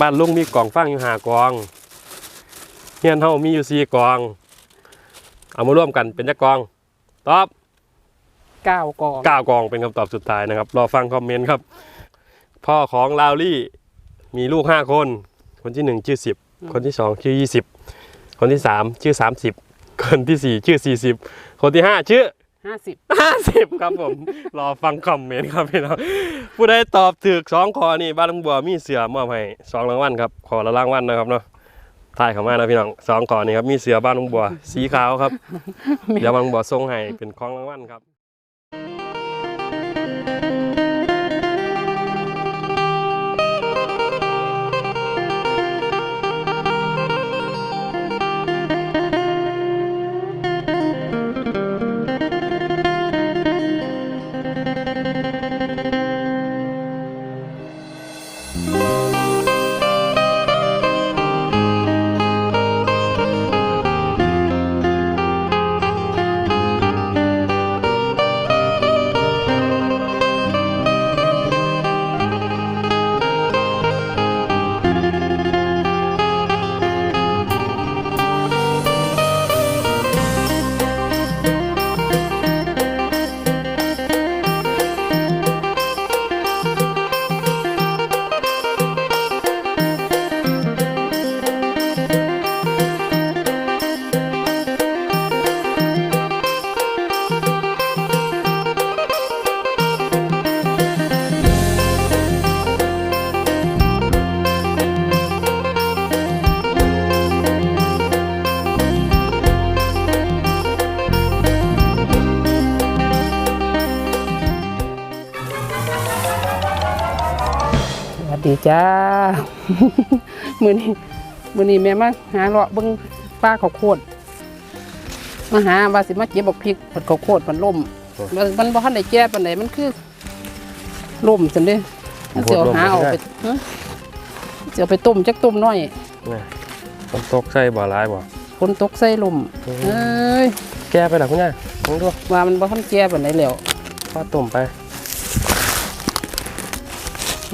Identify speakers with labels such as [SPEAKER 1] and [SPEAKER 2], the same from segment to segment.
[SPEAKER 1] บ้านลุงมีกล่องฟางอยู่ห้ากองเฮียนเฮามีอยู่สี่กอง เอามาร่วมกันเป็นจักกอง ตอบ
[SPEAKER 2] เก้ากอง
[SPEAKER 1] เก้ากองเป็นคำตอบสุดท้ายนะครับ รอฟังคอมเมนต์ครับ พ่อของลาวลี่ มีลูกห้าคน คนที่หนึ่งชื่อสิบ คนที่สองชื่อยี่สิบ คนที่สามชื่อสามสิบ คนที่สี่ชื่อสี่สิบ คนที่ห้าชื่อ
[SPEAKER 2] ห้าสิบ
[SPEAKER 1] ห้าสิบครับผม รอฟังคอมเมนต์ครับพี่น้องผู้ใดตอบถูกสองข้อนี่บ้านลุงบัวมีเสือมอบให้สองรางวัลครับขอละรางวัลนะครับเนาะถ่ายเข้ามานะพี่น้องสองข้อนี่ครับมีเสือบ้านลุงบัวสีขาวครับเดี๋ยวบ้านลุงบัวส่งให้เป็นของรางวัลครับ
[SPEAKER 2] จ้า มือนี้มือนี้แม่มาหาเลาะเบิ่งป้าข้าวโพดมาหาว่าสิมาเก็บบักพริกผัดข้าวโพดมันล่มมันมันบ่ทันได้แก้ปานใดมันคือล่มจังเด้มันสิเอาหาเอาไปฮะสิเอาไปต้มจักต้มน้อย
[SPEAKER 1] นี่ต้นตกใส่บ่อร้ายบ่
[SPEAKER 2] คนตกใส่ลมเอ้ย
[SPEAKER 1] แก้ไปหรอคุณยายลองดู
[SPEAKER 2] ว่ามันบ่ทันแก้ปานใดแล้ว
[SPEAKER 1] ทอดต้มไป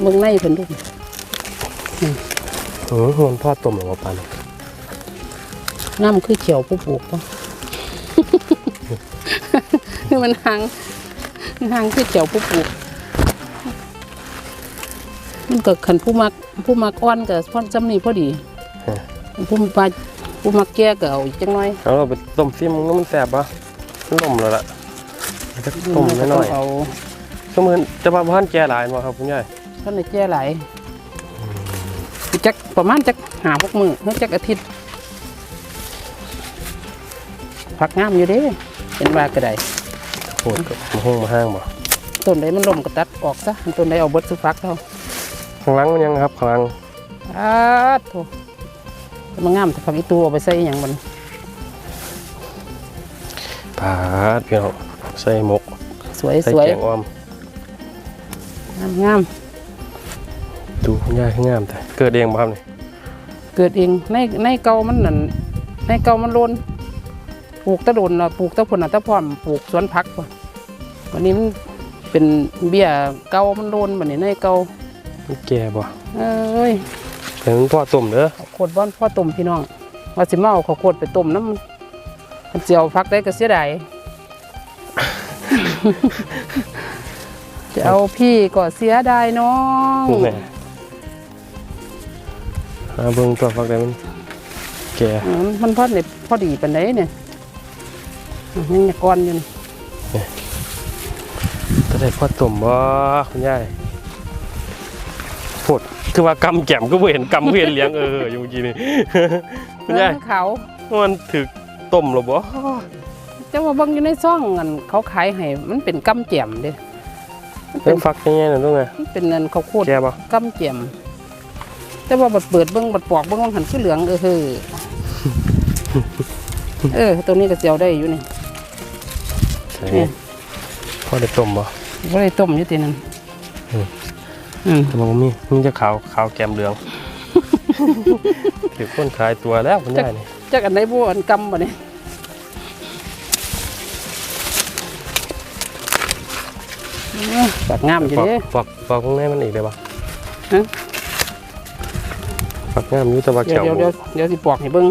[SPEAKER 2] เบิ่งในเพิ่นดู
[SPEAKER 1] เออมันทอดต้มหรือว่าปัน
[SPEAKER 2] น้ำคือเขียวผู้ปลูกป่ะคือมันหางมันหางคือเขียวผู้ปลูก มันก็ขันผู้มักผู้มักอ่อนกับพ่อนจำนี่พอดีผู้มักผู้มักแก่ก็เอาอีกจังน้อย
[SPEAKER 1] เอาเราไปต้มฟิล์มมันมันแสบปะมันต้มแล้วล่ะจะต้มน้อย
[SPEAKER 2] เอา
[SPEAKER 1] ๆก็เหมือนจะมาบ้านแก่หลายมาครับคุณยาย
[SPEAKER 2] ท่านในแก่หลายสิจัก ประมาณจักหาพวกมือเมื่อจักอาทิตย์ผักงามอยู่เด้เป็นว่ากระได
[SPEAKER 1] โหดกับมาห้องมาห้างบ่
[SPEAKER 2] ต้นใดมันล่มก็ตัดออกซะต้นใดเอาเบิดสุฟักเท่า
[SPEAKER 1] ข้างหลังมันยังครับข้างหลัง
[SPEAKER 2] อาดโถมันงามแต่ผักอีตูเอาไปใส่อหย่างมัน
[SPEAKER 1] ปาดพี่น้องใส่หมก
[SPEAKER 2] สวย
[SPEAKER 1] ใส่
[SPEAKER 2] สวย
[SPEAKER 1] แกงอ้อม
[SPEAKER 2] งามงาม
[SPEAKER 1] ดูคุณยายให้งามแต่เกิดเองบ่ครับนี่
[SPEAKER 2] เกิดเองในในเก่ามันนั่นในเก่ามันโลนปลูกตะโดนน่ะปลูกตะพนน่ะตะพร้อมปลูกสวนผักว่ะวันนี้มันเป็นเบี้ยเก่ามันโลนบัดนี้ในเก่า
[SPEAKER 1] มันแก่บ่
[SPEAKER 2] เอ้ย
[SPEAKER 1] ถึงพ่อต้มเด้อ
[SPEAKER 2] ข้าวโคตรบ้านพ่อต้มพี่น้องว่าสิมาเอาข้าวโคตรไปต้มน้ำมันมันเจียวพักได้ก็เสียดายจะเอาพี่ก็เสียดายน้อง
[SPEAKER 1] แหม่หาเบิ่งตัวฟักได้มันแก่
[SPEAKER 2] อืมมันพอดเนี่ยพอดีปันไดเนี่ยอะยังอยากก้อนอยู่นี่
[SPEAKER 1] จะได้พ่อต้มบ่คุณยายโหดคือว่ากำแก้มก็บ่เห็นกำบ่เห็นเลี้ยงเอออยู่เมื่อกี้นี่ คุณยาย
[SPEAKER 2] เรื่องเขา
[SPEAKER 1] มันถึกต้มหรอบ่
[SPEAKER 2] แต่ว่าเบางอยู่ในซ่องอันเขาขายให้มันเป็นกำแจ่มเด้ มันเป็
[SPEAKER 1] เพิ่
[SPEAKER 2] น
[SPEAKER 1] งฟักยังไงน่ะตรงไง
[SPEAKER 2] มันเป็นเงินข้าวโพด
[SPEAKER 1] แก่บ่
[SPEAKER 2] กำแจ่ม แต่ว่าบัดเปิดเบิ้งบัดปอกเบิ้งว่าหันขี้เหลืองเออเฮ้อเออตัวนี้ก็เจียวได้อยู่นี่
[SPEAKER 1] ใช่พ่อได้ต้มบ่
[SPEAKER 2] ก็ได้ต้มอยู่ตีนั่น
[SPEAKER 1] อืม
[SPEAKER 2] อืม
[SPEAKER 1] แต่มันก็มีมันจะขาวขาวแก้มเหลืองถือคนขายตัวแล้วคุณยายนี่
[SPEAKER 2] จักอันไหนบ่อันกำบ่เนี่ยปากงามอยู่
[SPEAKER 1] ฟัก
[SPEAKER 2] เด้
[SPEAKER 1] ฟักฟักตรงไหนมันอีกได้บ่
[SPEAKER 2] ฮะ
[SPEAKER 1] ฝักงามอยู่แต่ว่า
[SPEAKER 2] เดี๋ย
[SPEAKER 1] แก้
[SPEAKER 2] ว
[SPEAKER 1] ว
[SPEAKER 2] เดี๋ยวเดี๋ยวเดี๋ยวสิปอกให้เบิ่ง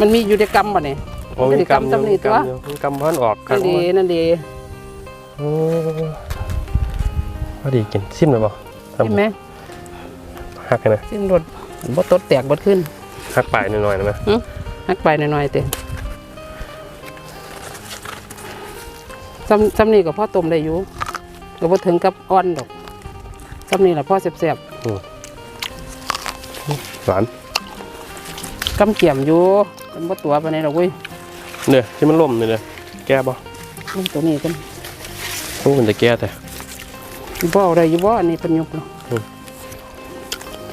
[SPEAKER 2] มันมีอยู่ในกำบ่เนี่ย
[SPEAKER 1] โอ้มีกำ
[SPEAKER 2] จำนี่ตัว
[SPEAKER 1] มีกำอยู่มีกำพันออกครั
[SPEAKER 2] นั่
[SPEAKER 1] บ
[SPEAKER 2] นดีนั่นดี
[SPEAKER 1] โอ้พอดีกินซิมเลยบ่
[SPEAKER 2] ใช่ไหม
[SPEAKER 1] หักกันนะ
[SPEAKER 2] สิ้นรถบ่ตดแตกบ่ขึ้น
[SPEAKER 1] หักปลายหน่อยๆนะแม่
[SPEAKER 2] หักไปหน่อยๆเต็ซ้ำซ้ำนี่ก็พ่อต้มได้อยู่ก็บ่ถึงกับอ่อนดอกซ้ำนี่แหละพ่อแซ่บ
[SPEAKER 1] หวาน
[SPEAKER 2] ๆกำเกี่ยมอยู่มันบ่ตัวปานใดดอกเว้ย
[SPEAKER 1] เนี่ยที่มันล่มเนี่ยเลยแก้บ่
[SPEAKER 2] นี่ตัวนี้กัน
[SPEAKER 1] โอ้มันจะแก้แต่
[SPEAKER 2] อยู่บ่เอาได้อยู่บ่อันนี้เป็นยุบเนาะ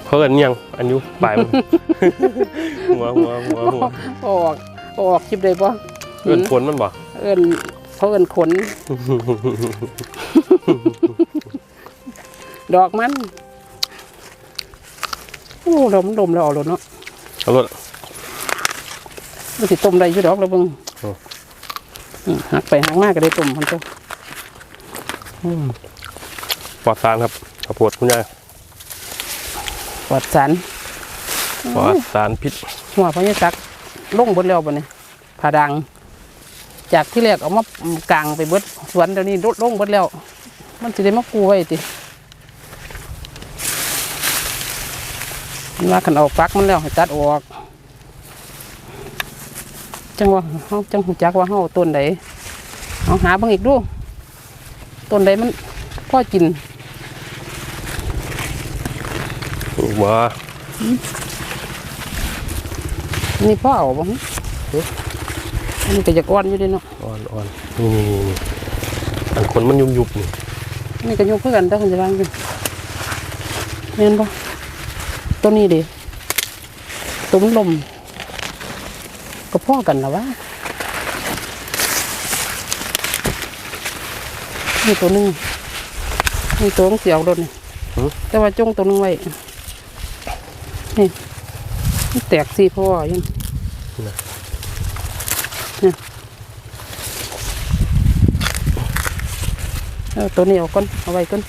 [SPEAKER 1] เขาเอินยังอันอยุปลายมันหัวหัวหัวหัว
[SPEAKER 2] เอาออกเอาออกคลิปได้บ่
[SPEAKER 1] เอินผลมันบ่
[SPEAKER 2] เอิ้นเขาเอิ้นขนดอกมัน โอ้ดมดมแล้วเอาแล้วเนาะ
[SPEAKER 1] เอารถ
[SPEAKER 2] มันสิต้มได้อยู่ดอกแล้วเบิ่ง
[SPEAKER 1] โอ้
[SPEAKER 2] อืมหักไปหักมากก็ได้ต้มมันจ้ะ
[SPEAKER 1] ปลอดสารครับข้าวโพดคุณยาย
[SPEAKER 2] ปลอดสาร
[SPEAKER 1] ปลอดสารพิษ
[SPEAKER 2] หัวพญาสักลงเบิดแล้วบัดนี้ผาดัง จากที่แรกเอามากลางไปเบิดสวนเดี๋ยวนี้ลดลงเบิดแล้ว มันสิได้มากูไว้ติมัน ว่าคันเอาฟักมันแล้วให้ตัดออก จังว่าเฮาจังหูจักว่าเฮาเอาต้นใดเอาหาเบิ่งอีกดูต้นใดมันพอกิน
[SPEAKER 1] ว่า
[SPEAKER 2] นี่พ่อเอาบ่หึอันนี้ก็อยากอ่อนอยู่เด้เนาะ
[SPEAKER 1] อ่อนอ่อนนี่นี่นี่นี่อันคนมันยุบยุบนี่
[SPEAKER 2] อันนี้ก็ยกเพื่อกันแต่คนจะวางอยู่แม่นบ่ ตัวนี้เด้ตัวมันลม ก็พ่อกันแล้ววะนี่ตัวหนึงนี่ตัวมันเสียวรถนี่แต่ว่าจงตัวหนึงไว้ นี่มันแตกสีพ่อยังเอาตัวนี้เอาก่อนเอาไว้ก่อน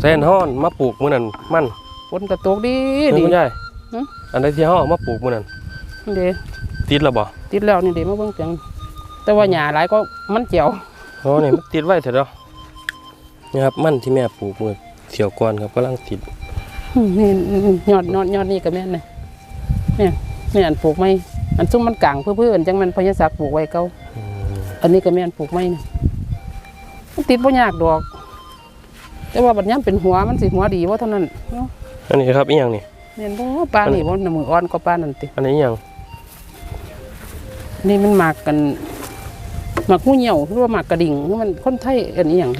[SPEAKER 1] แซนฮ้อนมาปลูกมื้อนั้นมัน
[SPEAKER 2] ฝนกระตกดี
[SPEAKER 1] เฮ้ย
[SPEAKER 2] ดี
[SPEAKER 1] คุณยาย
[SPEAKER 2] หึ
[SPEAKER 1] อันใดที่เฮาเอามาปลูกมื้อนั้น
[SPEAKER 2] นี่เด้
[SPEAKER 1] ติดแล้วบ่
[SPEAKER 2] ติดแล้วนี่เด้มาเบิ่งเพียงแต่ว่าหญ้าหลายก็มันเจียว
[SPEAKER 1] อ๋อนี่มันติดไว้เถอะเนาะนี่ครับมันที่แม่ปลูกมื้อเที่ยวก่อนครับกำลังติด
[SPEAKER 2] อืมนี่ยอดยอดยอดนี่ก็แม่นเลยเนี่ยนี่อันปลูกไม้อันซุ่มมันกลางเพื่อเพื่อนจังมันพญาศักดิ์ปลูกไว้เก่า
[SPEAKER 1] อืม
[SPEAKER 2] อันนี้ก็แม่นปลูกไม้นี่มันติดบ่ยากดอก แต่ว่าบัดยามเป็นหัวมันสิหัวดีว่าเท่านั้นเนาะ
[SPEAKER 1] อันนี้ครับอีหยังนี่
[SPEAKER 2] แม่นบ่ปลานี่บ่น้ำมืออ่อนกว่าปลานั่นติ
[SPEAKER 1] อันนี้อีหยัง
[SPEAKER 2] นี่มันหมากกันหมากหูเหี่ยวหรือว่าหมากกระดิ่งหรือมันคนไทยเอิ้นอีหยัง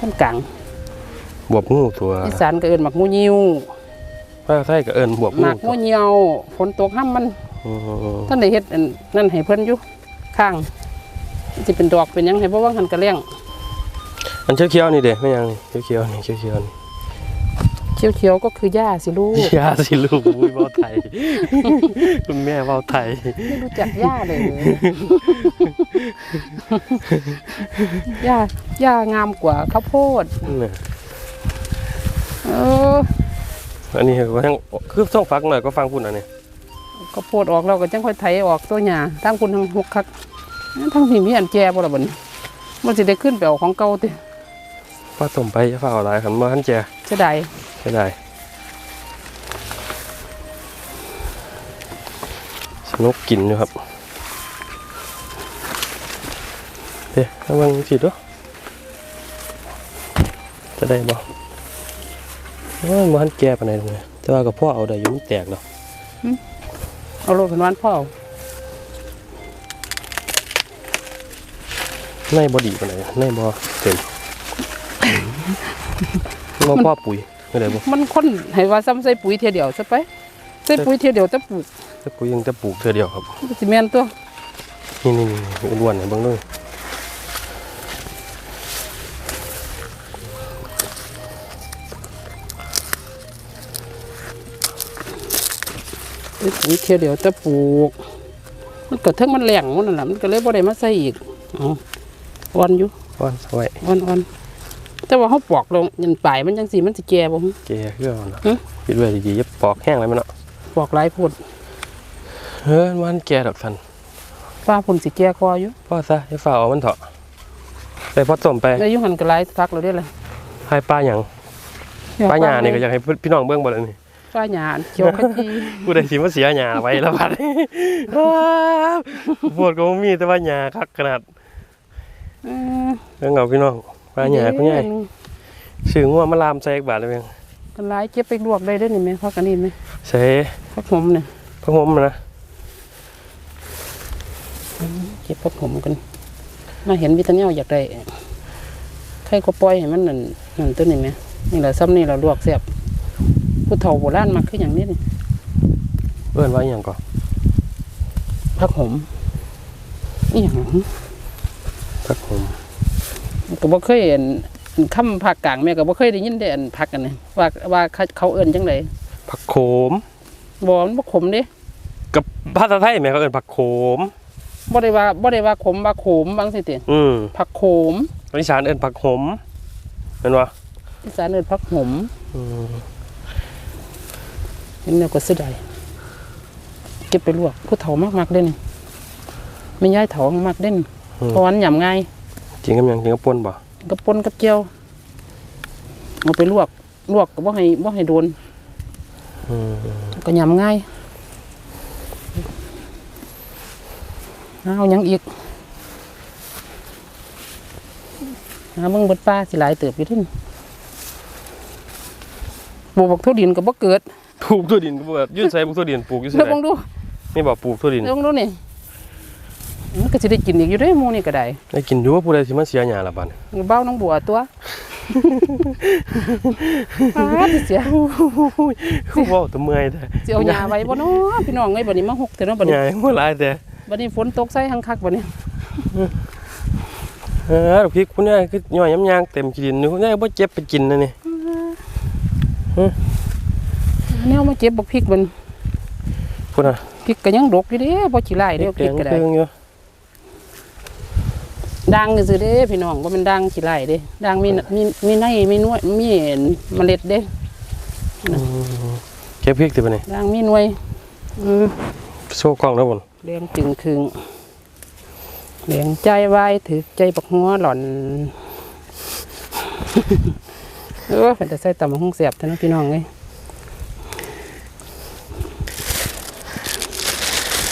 [SPEAKER 2] คนกลาง
[SPEAKER 1] บวบงูตัว
[SPEAKER 2] อีสานก็เอิ้นหมากหูยิว
[SPEAKER 1] ภาคไทยก็เอิ้นบวบ
[SPEAKER 2] ห
[SPEAKER 1] งู
[SPEAKER 2] มากหูเหี่ยวฝนตกห้ามมัน
[SPEAKER 1] อืม
[SPEAKER 2] ท่านได้เฮ็ดอันนั่นให้เพิ่นอยู่ข้างมันสิเป็นดอกเป็นหยังให้บ่ว่างหันกระเลี้ยง
[SPEAKER 1] อันเขียวๆนี่เด้ไม่หยังนี่เขียวๆนี่เขียวๆนี่
[SPEAKER 2] เขียวๆก็คือหญ้าสิลูก
[SPEAKER 1] ยาสิลูกอุ้ยเว้าไทยคุณแม่เว้าไทย
[SPEAKER 2] ไม่รู้จักหญ้าเลยหญ้าหญ้างามกว่าข้าวโพด
[SPEAKER 1] น่ะ
[SPEAKER 2] เออ
[SPEAKER 1] อันนี้ก็ยังคือต้องฟักหน่อยก็ฟังพูดอันนี้
[SPEAKER 2] ข้าวโพดออกแล้วก็จังค่อยไถออกตัวหญ้าทั้งคุณทั้งหกคักทั้งที่มีอันแก่บ่ล่ะบัดนี้มันสิได้ขึ้นไปเอาของเก่าติ
[SPEAKER 1] ป้าต้มไปจะฟ้าเอาหลายคันบ่ทันแจ
[SPEAKER 2] เสียดาย
[SPEAKER 1] ใช่ได้สนุกกินอยู่ครับเฮ้ยระวังสิด้วยจะได้บ่ว่ามันทันแก่ปานใดเลยแต่ว่ากับพ่อเอาได้อยู่มันแตกแล้ว
[SPEAKER 2] เอาโลดเป็นวันพ่อเอา
[SPEAKER 1] ในบ่ดีปานใดในบ่เต็ม บ่พ่อปุ๋ยไม่ได้บ่
[SPEAKER 2] มันคนให้ว่าซ้ำใส่ปุ๋ยเทียเดียวซะไปใส่ปุ๋ยเทียเดียวจะปลูก
[SPEAKER 1] แต่ปุ๋ยยังจะปลูกเทื่อเดียวครับ
[SPEAKER 2] มันสิแม่นตัว
[SPEAKER 1] นี่นี่นี่อ้วนๆให้เบิ่งเลย
[SPEAKER 2] ปุ๋ยเที่ยวเดียวแต่ปลูก มันก็ทั้งมันแหลงมันนั่นแหละมันก็เลยบ่ได้มาใส่อีกอ๋ออ่อนอยู่
[SPEAKER 1] ว่านสวย
[SPEAKER 2] อ่อนอ่อน แต่ว่าเขาปอกลงยันปลายมันจังสีมันสิแก่บ่ฮึ
[SPEAKER 1] เกลือเพื่อนเนาะ
[SPEAKER 2] หึ
[SPEAKER 1] คิดว่าดีๆจะปอกแห้งเลยมันเนาะ
[SPEAKER 2] ปอกหลายพุ่น
[SPEAKER 1] เฮ้ยมันแก่ดอกสัน
[SPEAKER 2] ฟ้าพุ่นสิแก่คออยู่
[SPEAKER 1] พ่อซะให้ฝ่าเอามันเถอะไปพอต้มไป
[SPEAKER 2] ได้อยู่หันก็หลายฟักแล้วเด้อล่ะ
[SPEAKER 1] ให้ป้าหยังป้าหยานี่ก็อยากให้พี่น้องเบิ่งบ่เลยนี่
[SPEAKER 2] ป้าหยาเขียวขจี
[SPEAKER 1] กูได้สิมาเสียหยาไว้แล้วบัดนี้ว้าวปวดก็บ่มีแต่ว่าหยาคักขนาด
[SPEAKER 2] เออ
[SPEAKER 1] เรื่องเอาพี่น้อง ป้าหยาคุณยายซื้องัวมาลามใส่อีกบาทเลยเพียง
[SPEAKER 2] ก็หลายเก็บไปลวกได้เด้อนี่แม่พักอันนี้ไหม
[SPEAKER 1] ใส่
[SPEAKER 2] พักผมเนี่ย
[SPEAKER 1] พระหมนะ
[SPEAKER 2] เก็บพักผมกันมาเห็นวิตามินอยากได้ใครก็ปล่อยให้มันนั่นนั่นตัวนี้ไหมนี่แหละซ้ำนี่เราลวกเสียบผู้เฒ่าโบราณมักคืออย่างนี้นี่
[SPEAKER 1] เอิ้นว่าอหย่างก่อน
[SPEAKER 2] พักหอมอีหยัง
[SPEAKER 1] พระหม
[SPEAKER 2] ก็บ่เคยเห็นคำภาคกลางแม่ก็บ่เคยได้ยินได้อันพักกันนะว่าว่าเขาเขาเอิ้นจังได
[SPEAKER 1] ผักโขม
[SPEAKER 2] บ่มันบ่ขมเด้
[SPEAKER 1] กับภาษาไทยแม่เขาเอิ้นผักโขม
[SPEAKER 2] บ่ได้ว่าบ่ได้ว่าขมว่าโขมบางสิติ
[SPEAKER 1] อืม
[SPEAKER 2] ผักโขม
[SPEAKER 1] อีสานเอิ้นผักหมเห็นบ่
[SPEAKER 2] อีสานเอิ้นผักหอม
[SPEAKER 1] อืม
[SPEAKER 2] เห็นแล้วก็เสียดายเก็บไปลวกผู้เฒ่ามากๆเล่นไม่ย้ายเฒ่ามากเล่นเพราะวามันหยำง่าย
[SPEAKER 1] จริงกับหยังจริงกับป่นบ่
[SPEAKER 2] กับปนกับเจียวเอาไปลวกลวกก็บ่ให้บ่ให้โดน
[SPEAKER 1] อืม
[SPEAKER 2] ก็ยำง่ายเอาหยังอีกหาเบิ่งเบดป้าสิหลายเติบอยู่ที่นี่ปลูกบักทุดินก็บ่เกิด
[SPEAKER 1] ปลูกทั่วดินก็บ่ยื่นใส่ปลูกทั่วดินปลูกอยู่ไส
[SPEAKER 2] เดี๋ยวเบิ่งดู
[SPEAKER 1] นี่บ่ปลูกทั่วดิน
[SPEAKER 2] เดี๋ยวเบิ่งดูนี่ มันก็สิได้กินอีกอยู่เด้หมู่นี่ก็ได้
[SPEAKER 1] ได้กินอยู่ว่าผู้ใดสิมาเสียหยาละบัดนี้
[SPEAKER 2] เบ้าน้องบัวตัวอ้าสิเสีย
[SPEAKER 1] เขาเว้าแตะเมื่อยแท้
[SPEAKER 2] สิเอาหญ้าไว้บ่เนาะพี่น้องเอ้ยบัดนี้มาหกเถอะเนาะบัด
[SPEAKER 1] ห
[SPEAKER 2] นี้
[SPEAKER 1] ยาบ่หลายแต่
[SPEAKER 2] บัดนี้ฝนตกใส่หังคักบัดนี้
[SPEAKER 1] เออลูกพริกคุณยายคือย่อยยำยางเต็มขี้ดินนี่คุณยายบ่เจ็บไปกินนะนี่
[SPEAKER 2] แนวมาเก็บบักพริกมัน
[SPEAKER 1] พุ่นน่ะ
[SPEAKER 2] พริกก็ยังดกอยู่เด้บ่ขี้ไล่เด้อพ
[SPEAKER 1] แด
[SPEAKER 2] ริก
[SPEAKER 1] ง
[SPEAKER 2] ก็ได้
[SPEAKER 1] เคืองอยู่
[SPEAKER 2] ดังซื่อๆเด้พี่น้องบ่แม่นดังขี้ไล่เด้ดังมีมีมีในมีหน่วยมีเมล็ดเด้
[SPEAKER 1] เก็บพริกติบัดนี้
[SPEAKER 2] ดังมีหน่วยอืม
[SPEAKER 1] โชว์กล้องแล้วพุ่น
[SPEAKER 2] แดงจึงครึงแดงใจวายถือใจบักหัวหล่อนเออเป็นแต่ใส่ตำบักหุ่งเสียบเท่านั้นพี่น้องเอ้ย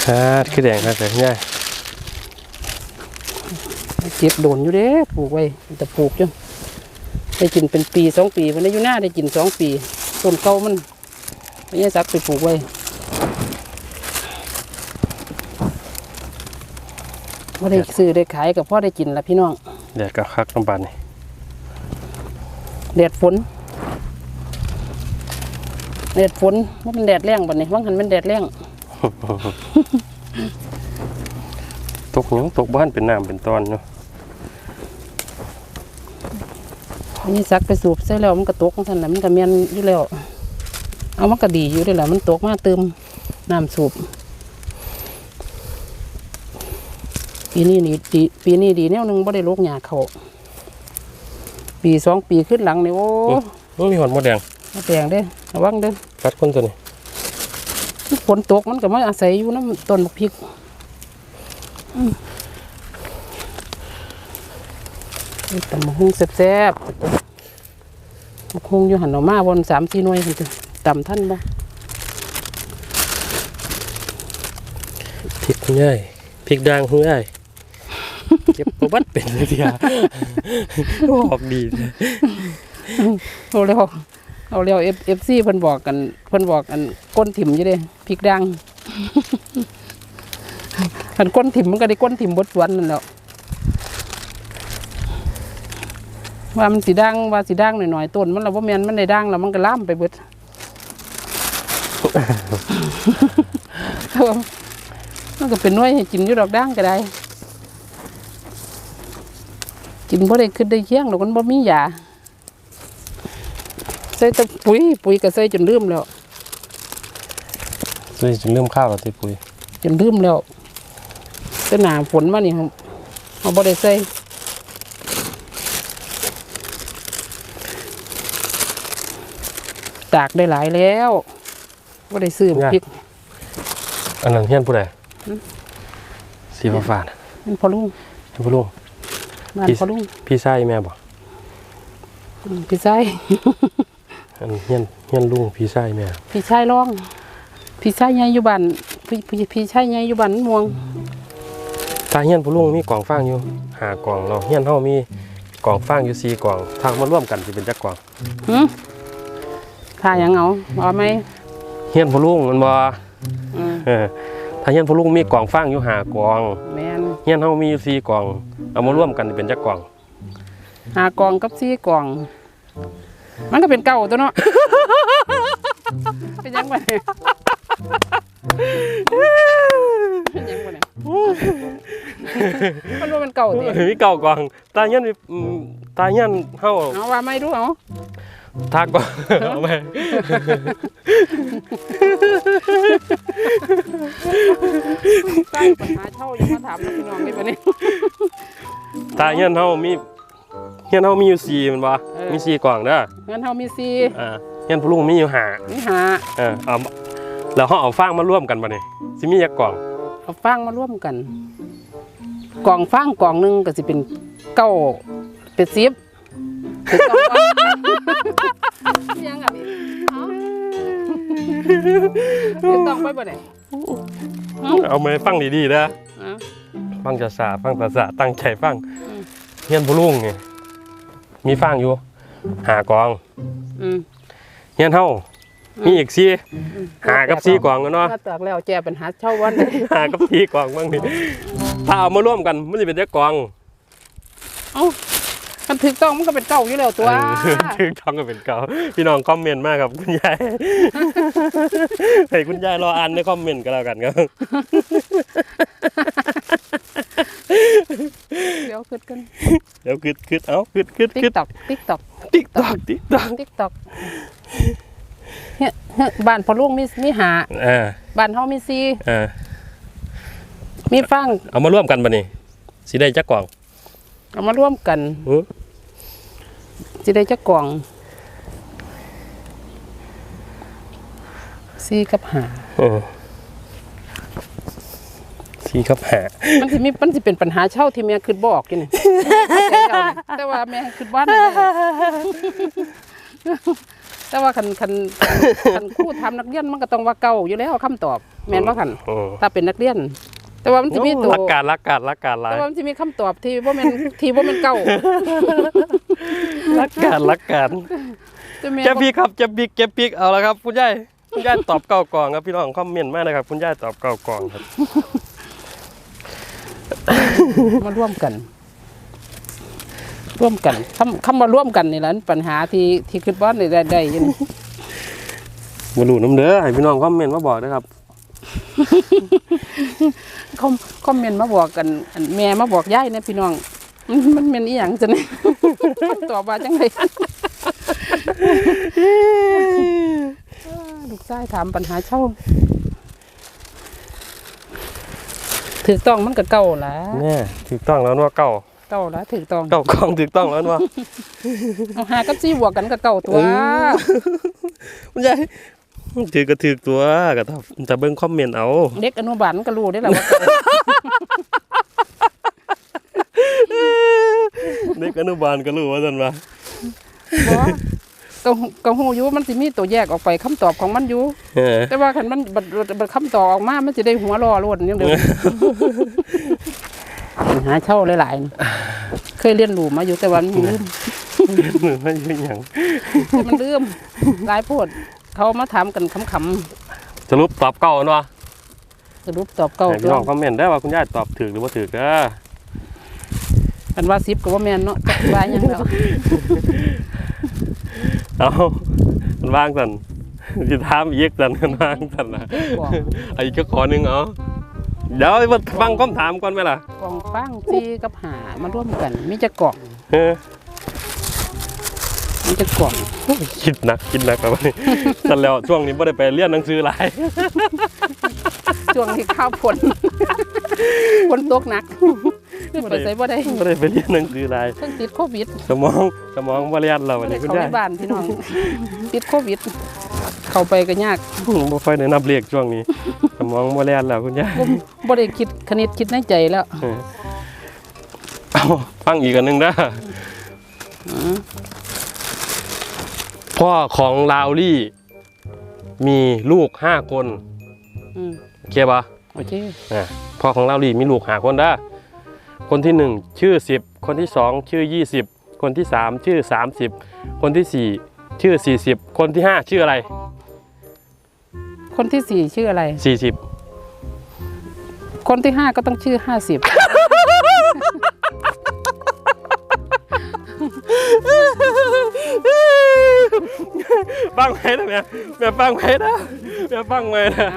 [SPEAKER 1] ฮาดคือแดงครับแต่คุณยาย
[SPEAKER 2] เก็บโดนอยู่เด้ปลูกไว้แต่ปลูกจังได้กินเป็นปีสองปีวันนี้อยู่หน้าได้กินสองปีต้นเก่ามันไม่ใช่สักไปปลูกไว้ว่าได้ซื้อได้ขายกับพ่อได้กินละพี่น้อง
[SPEAKER 1] แดดก็คักน้ำบาดนี่
[SPEAKER 2] แดดฝนแดดฝนว่ามันแดดแรงบัดนี้ว่างหันเป็นแดดแรง
[SPEAKER 1] ตกหยังตกบ้านเป็นน้ำเป็นตอนเนาะ
[SPEAKER 2] อั นนี้ซักไปสูบใส่แล้วมันก็ตกของท่านแหละมันก็เมียนอยู่แล้ว เอามันก็ดีอยู่ได้แหละมันตกมาเติมน้ำสูบปีนี้นี่ดีปีนี้ดีแนวหนึงบ่ได้โรคหยาเขาปีสองปีขึ้นหลังนี่โอ้
[SPEAKER 1] นี่มีหอนมดแดง
[SPEAKER 2] มาแปลงเด้อระวังเด้อ
[SPEAKER 1] กัดคนตัวนี้
[SPEAKER 2] ฝนตกมันก็มาอาศัยอยู่น้ำต้นบักพริกอืมนี่ ตำบักหุ่งแซ่บๆบักหุ่งอยู่หันออกมาบนสามสี่หน่วยพุ่นจ้ะตำท่านบ่
[SPEAKER 1] พริกคุณยายพริกด่างคุณยายเก็บบ่บัดเป็นเลยทีอะออกดีเลย
[SPEAKER 2] เอาเร็วเอาเร็วเอฟเอฟซีเพิ่นบอกกันเพิ่นบอกกันก้นถิ่มอยู่เด้พริกดังหันก้นถิ่มมันก็ได้ก้นถิ่มบดสวนนั่นแหล้ว ว่ามันสีดังว่าสีดังหน่อยๆต้นมันเราว่าแมนมันได้ดังแล้วมันก็ล่ามไปเบิดเออมันก็เป็นหน้วยให้กินอยู่ดอกดังก็ได้ กินบ่ได้ขึ้นได้เคียงหรอกมันบ่มียาใส่แต่ปุ๋ยปุ๋ยก็ใส่จนลืมแล้ว
[SPEAKER 1] เลยจึงเริ่มข้าวแล้วติปุ๋ย
[SPEAKER 2] จนลืมแล้วแต่หนาฝนมานี่ครับเอาบ่ได้ใส่ ตากได้หลายแล้วบ่ได้ซื้อพริก
[SPEAKER 1] อันนั้นเฮียนผู้ใดสีฟ้าฟ้าน่ะ
[SPEAKER 2] มันพอลุง
[SPEAKER 1] เฮียนผู้ลุง
[SPEAKER 2] บ้าน
[SPEAKER 1] พี่
[SPEAKER 2] พอลุง
[SPEAKER 1] พี่ชายแม่บ่
[SPEAKER 2] อืมพี่ชาย
[SPEAKER 1] อันเฮียนเฮียนลุงพี่ชายแม่
[SPEAKER 2] พี่ชายร้อง พี่ชายใหญ่อยู่บ้านพี่พี่พี่ชายใหญ่อยู่บ้านม่วง
[SPEAKER 1] ถ้าเฮียนผู้ลุงมีกล่องฟางอยู่หากล่องเราะเฮียนเฮามีกล่องฟางอยู่สี่กล่องทางมาร่วมกันสิเป็นจักกล่อง
[SPEAKER 2] หืม ถ้าหยังเอาเอาไหม
[SPEAKER 1] เฮียนผู้ลุงมันบ่
[SPEAKER 2] อืม
[SPEAKER 1] เออถ้าเฮียนผู้ลุงมีกล่องฟางอยู่หากล่อง
[SPEAKER 2] แม่น
[SPEAKER 1] เฮียนเฮามีอยู่สี่กล่อง เอามาร่วมกันสิเป็นจักกล่อง
[SPEAKER 2] หากล่องกับซี่กล่อง มันก็เป็นเก่าตัวเนาะ เป็นยังไงเป็นยังไงมันว่ามันเก่าติ
[SPEAKER 1] มีเก้ากล่องตาเฮียนมีอืมตาเฮียนเฮา
[SPEAKER 2] เอาว่าไม่รู้เอา
[SPEAKER 1] ทากกล่องเอาไหม
[SPEAKER 2] ใต้ปัญหาเช่ายังมาถามนะพี่น้องนี่ปะนี่
[SPEAKER 1] ตาเฮียนเฮามีเฮียนเฮามีอยู่สี่แมันบ่
[SPEAKER 2] เออ
[SPEAKER 1] มีสี่กล่องเด้อ
[SPEAKER 2] เงินเฮามีซี
[SPEAKER 1] อ่าเฮียนผู้ลุงมีอยู่ห้า
[SPEAKER 2] นี่หา
[SPEAKER 1] เออเอาแล้วเขาเอาฟางมาร่วมกันมาเนี่ยสิมีจักกล่อง
[SPEAKER 2] เอาฟางมาร่วมกัน กล่องฟางกล่องหนึงก็สิเป็นเก้าเป็นสิบ ถูกต้องปะยังอะนี่เอ้าถูกต้องไปบ่เนี่ย
[SPEAKER 1] เอามาฟังดีๆนะ
[SPEAKER 2] อะ
[SPEAKER 1] ฟังจะสาฟังภาษาตั้งใจฟัง
[SPEAKER 2] อืม
[SPEAKER 1] เฮียนผู้ลุงนี่มีฟางอยู่หากล่อง
[SPEAKER 2] อืม
[SPEAKER 1] เฮียนเฮามีอีกสี่หากับสี่กล่องกันเนาะ
[SPEAKER 2] มาตากแล้วแจ้ปัญหาเช่าวันเลย
[SPEAKER 1] หากับสี่กล่องบ้างนี่ถ้าเอามาร่วมกันมันจะเป็นจักกล่อง
[SPEAKER 2] เอ้า มันถูกต้องมันก็เป็นเก่าอยู่แล้วตัว
[SPEAKER 1] เออถึงท้องก็เป็นเก่า พี่น้องคอมเมนต์มากครับคุณยาย ให้คุณยายรออ่านในคอมเมนต์ก็แล้วกันครับ
[SPEAKER 2] เดี๋ยวขึ้นกัน
[SPEAKER 1] เดี๋ยวคืดคืดเอาคืดคืด
[SPEAKER 2] ติ๊
[SPEAKER 1] คื
[SPEAKER 2] ก
[SPEAKER 1] ด
[SPEAKER 2] ตอกติ๊กตอก
[SPEAKER 1] ติ๊กตอกติ๊กตอก
[SPEAKER 2] ติ๊กตอกเฮ้ยเฮ้ยบ้านพอลุงมีมีหา
[SPEAKER 1] อ่า
[SPEAKER 2] บ้านเฮามีซี
[SPEAKER 1] อ่า
[SPEAKER 2] มีฟัง
[SPEAKER 1] เอามาร่วมกันปะนี่สิได้จักกล่อง
[SPEAKER 2] เอามาร่วมกัน
[SPEAKER 1] อื้อ
[SPEAKER 2] สิได้จักกล่องซีกับหา
[SPEAKER 1] เออสี่ครับหา
[SPEAKER 2] มันสิมีมันสิเป็นปัญหาเช่าที่แม่คิดบ่ออกอยู่นี่แต่ว่าแม่คิดว่าได้แต่ว่าคันคันคันครูถามนักเรียนมันก็ต้องว่าเก่าอยู่แล้วคำตอบ แม่นว่าคัน
[SPEAKER 1] เออ
[SPEAKER 2] ถ้าเป็นนักเรียน แต่ว่ามันจะมีตัว
[SPEAKER 1] รักการรักการรักการหลาย
[SPEAKER 2] แต่ว่ามันจะมีคำตอบที่ว่ามันที่ว่ามันเก่า
[SPEAKER 1] รักการรักการ
[SPEAKER 2] แต่แม่
[SPEAKER 1] เจ็บปีกครับเจ็บปีกเจ็บปีกเอาละครับคุณยายคุณยายตอบเก้ากล่องครับพี่น้องคอมเมนต์มากนะครับคุณยายตอบเก้ากล่องครับ
[SPEAKER 2] มาร่วมกัน ร่วมกันคำคำว่าร่วมกันนี่แหละปัญหาที่ที่คิดว่าได้ได้อยิน
[SPEAKER 1] มาดูน้ำเด้อให้พี่น้องคอมเมนต์มาบอกนะครับ
[SPEAKER 2] คอมคอมเมนต์มาบอกกันอันแม่มาบอกยายเนี่ยพี่น้อง มันมันเป็นอีหยังจังได๋คำตอบว่าจังไดลูกชายถามปัญหาเช่าถูกต้องมันก็เก่าละ
[SPEAKER 1] แน่ถูกต้องแล้วเนัวเก้า
[SPEAKER 2] เก่าละถูกต้อง
[SPEAKER 1] เก้ากล่องถูกต้องแล้วเนัว
[SPEAKER 2] เอาหากับซี่บวกกันก็เก่าตัว
[SPEAKER 1] เออคุณยาย ถือก็ถือตัวก็ถ้าจะเบิ่งคอมเมนต์เอา
[SPEAKER 2] เด็กอนุบาลมันก็รู้ได้แหละว่าเก่า
[SPEAKER 1] เด็กอนุบาลก็รู้ว่าซั่นว่า
[SPEAKER 2] บ่ก็ก็ฮู้อยู่มันสิมีตัวแยกออกไปคำตอบของมันอยู่
[SPEAKER 1] เออ
[SPEAKER 2] แต่ว่าคันมันบัดบัดบัดคำตอบออกมามันจะได้หัวรอรวดอย่างเดียวปัญหาเช่าหลายๆนะเคยเรียนรู้มาอยู่แต่ว่ามันลืม
[SPEAKER 1] มันเป็นหยัง
[SPEAKER 2] แต่มันลืมหลายโพด เขามาถามกันขำ
[SPEAKER 1] สรุปตอบเก้าเนาะ
[SPEAKER 2] ๆสรุปตอบเก่า
[SPEAKER 1] ให้
[SPEAKER 2] ตั
[SPEAKER 1] พี่
[SPEAKER 2] ว
[SPEAKER 1] น้องคอมเมนต์ได้ว่าคุณยายตอบถูกหรือบ่ถูกเด้อ
[SPEAKER 2] อันว่าซิปก็ว่าแม่นเนาะจักว่าหยังแล้ว
[SPEAKER 1] เอามันวางซั่นสิถามอีกซั่นมันวางซั่นน่ะ
[SPEAKER 2] กล่อง
[SPEAKER 1] ไอ้ก็ขอหนึงเอาเดี๋ยวมาฟังคำถามก่อนไหมล่ะ
[SPEAKER 2] กล่องฟางจีกับหามาร่วมกันมีจะกล่อง
[SPEAKER 1] เออ
[SPEAKER 2] มีจะกล่อง
[SPEAKER 1] คิดหนักคิดหนักแบบนี้แต่แล้วช่วงนี้ไม่ได้ไปเรียนหนังสือหลาย
[SPEAKER 2] ช่วงที่ข้าวฝนฝนตกหนักไปใส่บ่ได้
[SPEAKER 1] ไม่ได้ไปเรียนหนังสืออะไร
[SPEAKER 2] เพิ่งติดโควิด
[SPEAKER 1] สมองสมองบริยันเรา
[SPEAKER 2] บ่
[SPEAKER 1] วัน
[SPEAKER 2] ได้
[SPEAKER 1] นี้คุณ
[SPEAKER 2] เข้า
[SPEAKER 1] ยา
[SPEAKER 2] ใน
[SPEAKER 1] ย
[SPEAKER 2] บ้านพี่น้องติดโควิดเข้าไปก็ยาก
[SPEAKER 1] บ่ค่อยได้นับเลขช่วงนี้สมองบริยันเราคุณยาย
[SPEAKER 2] บ่บ่ได้คิดคณิตคิดในใจแล้ว
[SPEAKER 1] เออเอาฟังอีกอันหนึ่งนะ
[SPEAKER 2] อืม
[SPEAKER 1] พ่อของลาวลี่ มีลูกห้าคน
[SPEAKER 2] อืม
[SPEAKER 1] โอเคปะ
[SPEAKER 2] โอเค
[SPEAKER 1] อะพ่อของลาวลี่มีลูกห้าคนด้าคนที่หนึ่งชื่อสิบคนที่สองชื่อยี่สิบคนที่สามชื่อสามสิบคนที่สี่ชื่อสี่สิบคนที่ห้าชื่ออะไร
[SPEAKER 2] คนที่สี่ชื่ออะไร
[SPEAKER 1] สี่สิบ
[SPEAKER 2] คนที่ห้าก็ต้องชื่อห้าสิบ
[SPEAKER 1] ฟังไว้นะแม่แม่ฟังไว้นะแม่ฟังไว้นะ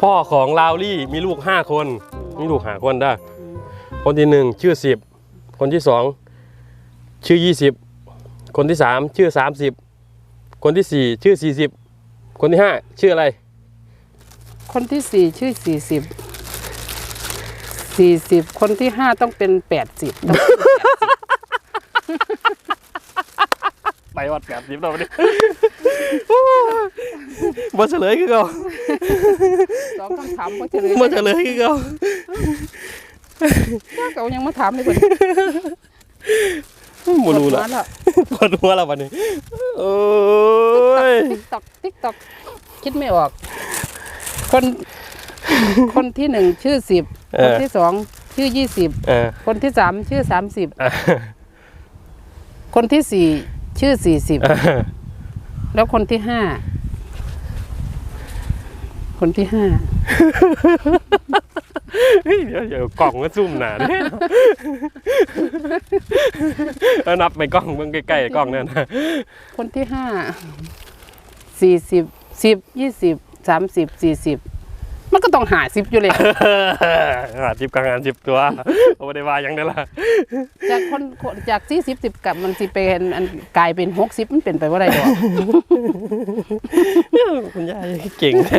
[SPEAKER 1] พ่อของลาวลี่มีลูกห้าคน มีลูกหาคนได้ คนที่หนึ่งชื่อสิบคนที่สองชื่อยี่สิบคนที่สามชื่อสามสิบคนที่สี่ชื่อสี่สิบคนที่ห้าชื่ออะไร
[SPEAKER 2] คนที่สี่ชื่อสี่สิบสี่สิบคนที่ห้าต้องเป็นแปดสิบ
[SPEAKER 1] ไปวัดแปดสิบเราเนี่ยมาเฉลยคือเขา
[SPEAKER 2] สองคำถามก็จะเลย
[SPEAKER 1] มาเฉลยคือเขา
[SPEAKER 2] เขายังมาถามเลยคน
[SPEAKER 1] ไม่รู้ละ
[SPEAKER 2] แล้ว
[SPEAKER 1] ปวดหัวแล้ววันนี้โอ้ย
[SPEAKER 2] ติ๊กตอกติ๊กตอกคิดไม่ออก คนคนที่หนึ่งชื่อสิบ
[SPEAKER 1] เอ
[SPEAKER 2] คน
[SPEAKER 1] อ
[SPEAKER 2] ที่สองชื่อยี่สิบ
[SPEAKER 1] เออ
[SPEAKER 2] คนที่สามชื่อสามสิบ
[SPEAKER 1] เออ
[SPEAKER 2] คนที่สี่ ชื่อสี่สิบ
[SPEAKER 1] เออ
[SPEAKER 2] แล้วคนที่ห้าคนที่ห้า
[SPEAKER 1] เฮ้ยเดี๋ยวเดี๋ยวกล่องก็ซุ่มหนาเนี่ยแล้วนับไปกล้องเบิ่งใกล้ๆกล้องนั่นนะ
[SPEAKER 2] คนที่ห้าสี่สิบสิบยี่สิบสามสิบสี่สิบ มันก็ต้องหาสิบอยู่เลย
[SPEAKER 1] หาจิบกลางงานจิบตัวเอาไม่ได้ว่าหยังได้ละ
[SPEAKER 2] จากคนคนจากสี่สิบสิบกับมันสิเป็นอันกลายเป็นหกสิบมันเป็นไปว่าไรหรอก
[SPEAKER 1] คุณยายเก่งแท้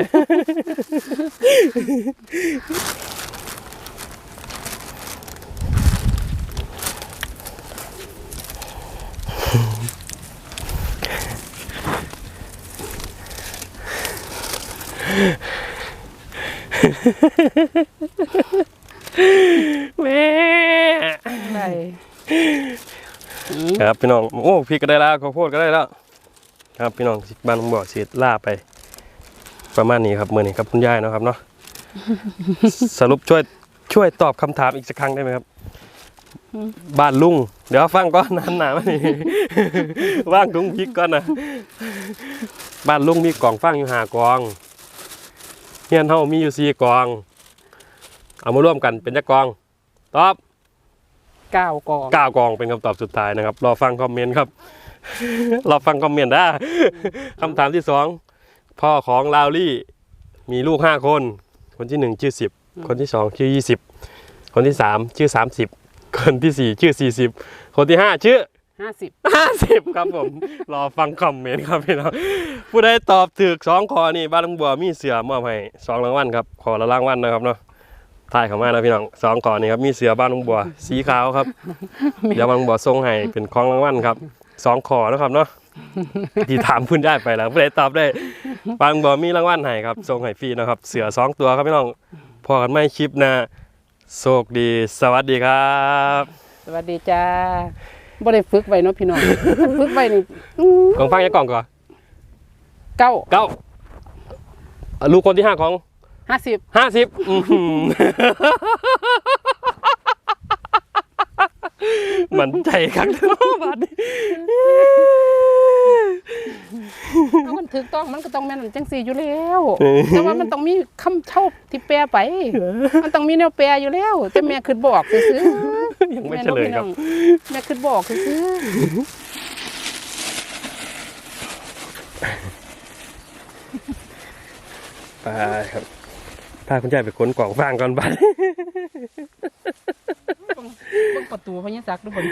[SPEAKER 1] แม่
[SPEAKER 2] ไร
[SPEAKER 1] ครับพี่น้องโอ้พริกก็ได้แล้วข้าวโพดก็ได้แล้ว ครับพี่น้องบ้านผมบอกสียล่าไป ประมาณนี้ครับเมื่อนี้ครับคุณยายนะครับเนาะสรุปช่วยช่วยตอบคำถามอีกสักครั้งได้ไหมครับ บ้านลุง เดี๋ยวฟังก่อนนานหนามานี่ว่างถุงพิกก่อนนะบ้านลุงมีกล่องฟังอยู่หากอง เฮียนเฮามีอยู่สี่กอง เอามาร่วมกันเป็นจักกอง ตอบ
[SPEAKER 2] เก้ากอง
[SPEAKER 1] เก้ากองเป็นคำตอบสุดท้ายนะครับ รอฟังคอมเมนต์ครับ รอฟังคอมเมนต์ได้คำถามที่สองพ่อของลาวลี่มีลูกห้าคน คนที่หนึ่งชื่อสิบคนที่สองชื่อยี่สิบคนที่สามชื่อสามสิบคนที่สี่ชื่อสี่สิบคนที่ห้าชื่อ
[SPEAKER 2] ห้าสิบ
[SPEAKER 1] ห้าสิบครับผม รอฟังคอมเมนต์ครับพี่น้องผู้ใดตอบถูกสองข้อนี่บ้านลุงบัวมีเสือมอบให้สองรางวัลครับขอละรางวัลนะครับเนาะถ่ายเข้ามานะพี่น้องสองข้อนี่ครับมีเสือบ้านลุงบัวสีขาวครับ เดี๋ยวบ้านลุงบัวส่งให้เป็นของรางวัลครับสองข้อนะครับเนาะที่ถามคุณได้ไปแล้วผู้ใดตอบได้บ้านลุงบัวมีรางวัลให้ครับส่งให้ฟรีนะครับ เสือสองตัวครับพี่น้องพอกันไม่คลิปหนะโชคดี สวัสดีครับ
[SPEAKER 2] สวัสดีจ้า บ่ได้ฝึกไว้เนาะพี่น้องฝึกไว้นี่อื้อก
[SPEAKER 1] ล่องฟังยังกล่องก่อน
[SPEAKER 2] เก้า
[SPEAKER 1] เก้าอะลูกคนที่ห้าของ
[SPEAKER 2] ห้าสิบ
[SPEAKER 1] ห้าสิบมันใจครับบาดนี้
[SPEAKER 2] เอามันถูกต้องมันก็ต้องแม่นจังสี่อยู่แล้วแต่ว่ามันต้องมีคำเช่าที่แปลไป มันต้องมีแนวแปลอยู่แล้วแต่แม่คือบอกซื้อๆ
[SPEAKER 1] ยังไม่
[SPEAKER 2] แม่
[SPEAKER 1] เฉลยครับ
[SPEAKER 2] น้องแม่คือบอกซื้อ
[SPEAKER 1] ไปครับพาคุณยายไปขนกล่องฟางก่อนไป
[SPEAKER 2] ๆเบิ่งประตูพญาศักดิ์ดูบน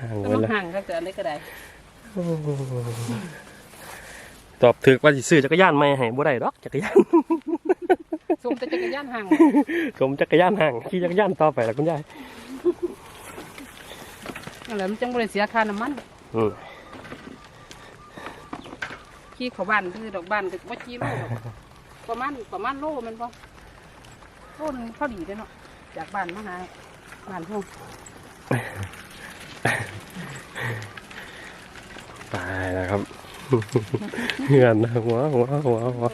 [SPEAKER 1] ห่าง
[SPEAKER 2] แล้ว
[SPEAKER 1] ไว้
[SPEAKER 2] มัน
[SPEAKER 1] แล้ว
[SPEAKER 2] ห่างก็เกิดอะไรก็ได้
[SPEAKER 1] ตอบถึกว่าสิซื้อจักรยานไม่ให้บ่ได้ดอกจักรยาน
[SPEAKER 2] สมแต่จักรยานห่าง
[SPEAKER 1] สมจักรยานห่างขี่จักรยานต่อไปแล้วคุณยาย
[SPEAKER 2] นั่นแหละมันจังบ่ได้เสียค่าน้ำมัน
[SPEAKER 1] อืม
[SPEAKER 2] ขี่เข้าบ้านคือดอกบ้านก็บ่กี่โลดอกประมาณประมาณโลแมันบ่โลหนึงพอดีเด้อเนาะจากบ้านมาหาบ้านเฮา
[SPEAKER 1] ตายแล้วครับเหือนนะหัวหัวหัวหัว